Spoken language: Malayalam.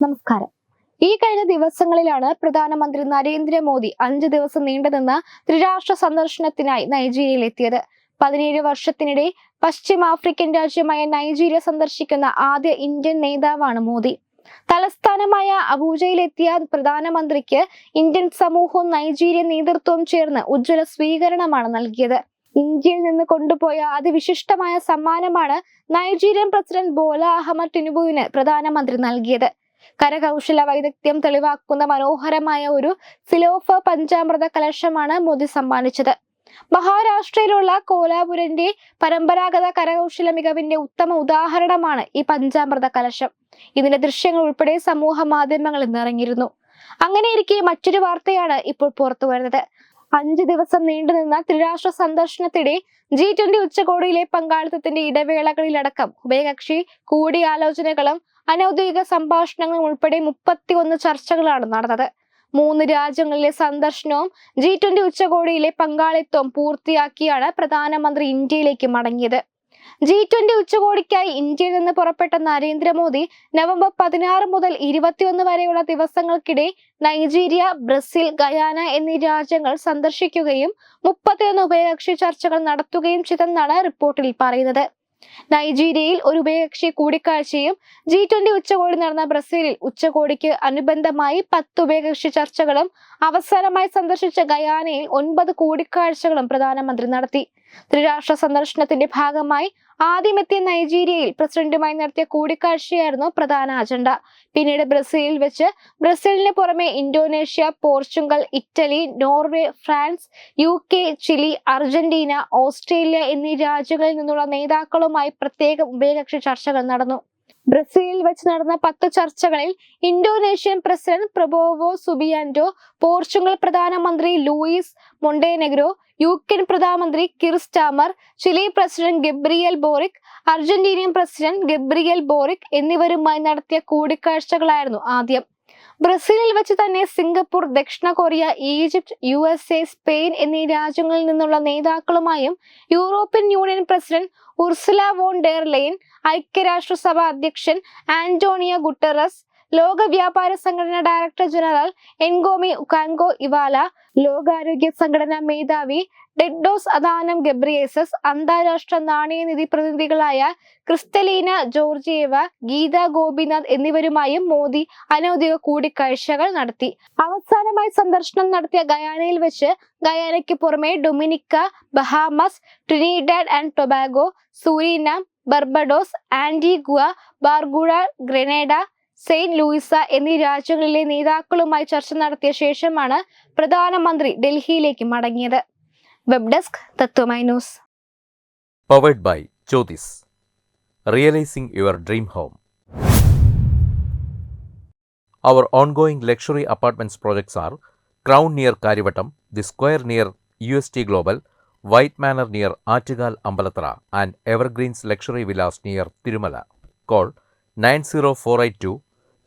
നമസ്കാരം. ഈ കഴിഞ്ഞ ദിവസങ്ങളിലാണ് പ്രധാനമന്ത്രി നരേന്ദ്രമോദി അഞ്ച് ദിവസം നീണ്ടുനിന്ന ത്രിരാഷ്ട്ര സന്ദർശനത്തിനായി നൈജീരിയയിൽ എത്തിയത് പതിനേഴ് വർഷത്തിനിടെ പശ്ചിമാഫ്രിക്കൻ രാജ്യമായ നൈജീരിയ സന്ദർശിക്കുന്ന ആദ്യ ഇന്ത്യൻ നേതാവാണ് മോദി. തലസ്ഥാനമായ അബൂജയിലെത്തിയ പ്രധാനമന്ത്രിക്ക് ഇന്ത്യൻ സമൂഹവും നൈജീരിയൻ നേതൃത്വവും ചേർന്ന് ഉജ്ജ്വല സ്വീകരണമാണ് നൽകിയത്. ഇന്ത്യയിൽ നിന്ന് കൊണ്ടുപോയ അതിവിശിഷ്ടമായ സമ്മാനമാണ് നൈജീരിയൻ പ്രസിഡന്റ് ബോല അഹമ്മദ് ടിനുബുവിന് പ്രധാനമന്ത്രി നൽകിയത്. കരകൗശല വൈദഗ്ധ്യം തെളിവാക്കുന്ന മനോഹരമായ ഒരു സിലോഫ പഞ്ചാമൃത കലശമാണ് മോദി സമ്മാനിച്ചത്. മഹാരാഷ്ട്രയിലുള്ള കോലാപുരന്റെ പരമ്പരാഗത കരകൗശല മികവിന്റെ ഉത്തമ ഉദാഹരണമാണ് ഈ പഞ്ചാമൃത കലശം. ഇതിന്റെ ദൃശ്യങ്ങൾ ഉൾപ്പെടെ സമൂഹ മാധ്യമങ്ങളിൽ നിറഞ്ഞിരുന്നു. അങ്ങനെയിരിക്കെ മറ്റൊരു വാർത്തയാണ് ഇപ്പോൾ പുറത്തു വരുന്നത്. അഞ്ച് ദിവസം നീണ്ടുനിന്ന ത്രിരാഷ്ട്ര സന്ദർശനത്തിടെ ജി ട്വന്റി ഉച്ചകോടിയിലെ പങ്കാളിത്തത്തിന്റെ ഇടവേളകളിലടക്കം ഉഭയകക്ഷി കൂടിയാലോചനകളും അനൌദ്യോഗിക സംഭാഷണങ്ങൾ ഉൾപ്പെടെ മുപ്പത്തിയൊന്ന് ചർച്ചകളാണ് നടന്നത്. മൂന്ന് രാജ്യങ്ങളിലെ സന്ദർശനവും ജി ട്വന്റി ഉച്ചകോടിയിലെ പങ്കാളിത്തവും പൂർത്തിയാക്കിയാണ് പ്രധാനമന്ത്രി ഇന്ത്യയിലേക്ക് മടങ്ങിയത്. ജി ട്വന്റി ഉച്ചകോടിക്കായി ഇന്ത്യയിൽ നിന്ന് പുറപ്പെട്ട നരേന്ദ്രമോദി നവംബർ പതിനാറ് മുതൽ ഇരുപത്തിയൊന്ന് വരെയുള്ള ദിവസങ്ങൾക്കിടെ നൈജീരിയ ബ്രസീൽ ഗയാന എന്നീ രാജ്യങ്ങൾ സന്ദർശിക്കുകയും മുപ്പത്തിയൊന്ന് ഉഭയകക്ഷി ചർച്ചകൾ നടത്തുകയും ചെയ്തെന്നാണ് റിപ്പോർട്ടിൽ പറയുന്നത്. നൈജീരിയയിൽ ഒരു ഉഭയകക്ഷി കൂടിക്കാഴ്ചയും ജി ട്വന്റി ഉച്ചകോടി നടന്ന ബ്രസീലിൽ ഉച്ചകോടിക്ക് അനുബന്ധമായി പത്ത് ഉഭയകക്ഷി ചർച്ചകളും അവസാനമായി സന്ദർശിച്ച ഗയാനയിൽ ഒൻപത് കൂടിക്കാഴ്ചകളും പ്രധാനമന്ത്രി നടത്തി. ത്രിരാഷ്ട്ര സന്ദർശനത്തിന്റെ ഭാഗമായി ആദ്യമെത്തിയ നൈജീരിയയിൽ പ്രസിഡന്റുമായി നടത്തിയ കൂടിക്കാഴ്ചയായിരുന്നു പ്രധാന അജണ്ട. പിന്നീട് ബ്രസീലിൽ വെച്ച് ബ്രസീലിന് പുറമെ Indonesia Portugal Italy Norway France U K Chile Argentina Australia എന്നീ രാജ്യങ്ങളിൽ നിന്നുള്ള നേതാക്കളുമായി പ്രത്യേക ഉഭയകക്ഷി ചർച്ചകൾ നടന്നു. ബ്രസീലിൽ വെച്ച് നടന്ന പത്ത് ചർച്ചകളിൽ Indonesian president Prabowo Subianto Portugal പ്രധാനമന്ത്രി ലൂയിസ് മൊണ്ടേനെഗ്രോ യു കെ പ്രധാനമന്ത്രി Keir Starmer Chile president Gabriel Boric Argentinian president Gabriel Boric എന്നിവരുമായി നടത്തിയ കൂടിക്കാഴ്ചകളായിരുന്നു ആദ്യം. ബ്രസീലിൽ വെച്ച് തന്നെ സിംഗപ്പൂർ ദക്ഷിണ Korea Egypt U S A Spain എന്നീ രാജ്യങ്ങളിൽ നിന്നുള്ള നേതാക്കളുമായും European Union president Ursula von der Leyen ഐക്യരാഷ്ട്രസഭ അധ്യക്ഷൻ ആന്റോണിയ ഗുട്ടറസ് ലോക വ്യാപാര സംഘടന ഡയറക്ടർ ജനറൽ എൻഗോമി ഉക്കാൻഗോ ഇവാല ലോകാരോഗ്യ സംഘടന മേധാവി ഡെഡ്ഡോസ് അദാനം ഗബ്രിയേസസ് അന്താരാഷ്ട്ര നാണയനിധി പ്രതിനിധികളായ ക്രിസ്റ്റലീന ജോർജിയേവ ഗീത ഗോപിനാഥ് എന്നിവരുമായും മോദി അനൌദ്യോഗിക കൂടിക്കാഴ്ചകൾ നടത്തി. അവസാനമായി സന്ദർശനം നടത്തിയ ഗയാനയിൽ വെച്ച് ഗയാനയ്ക്ക് പുറമെ Dominica Bahamas Trinidad and Tobago Suriname Barbados Antigua Barbuda Grenada Saint Lucia എന്നീ രാജ്യങ്ങളിലെ നേതാക്കളുമായി ചർച്ച നടത്തിയ ശേഷമാണ് പ്രധാനമന്ത്രി ഡൽഹിയിലേക്ക് മടങ്ങിയത് web desk Tatwamayi news powered by Jyothis realising your dream home Our ongoing luxury apartments projects are Crown near Karivattam, The Square near UST Global, White Manor near Attigal Ambalatra, and Evergreens Luxury Villas near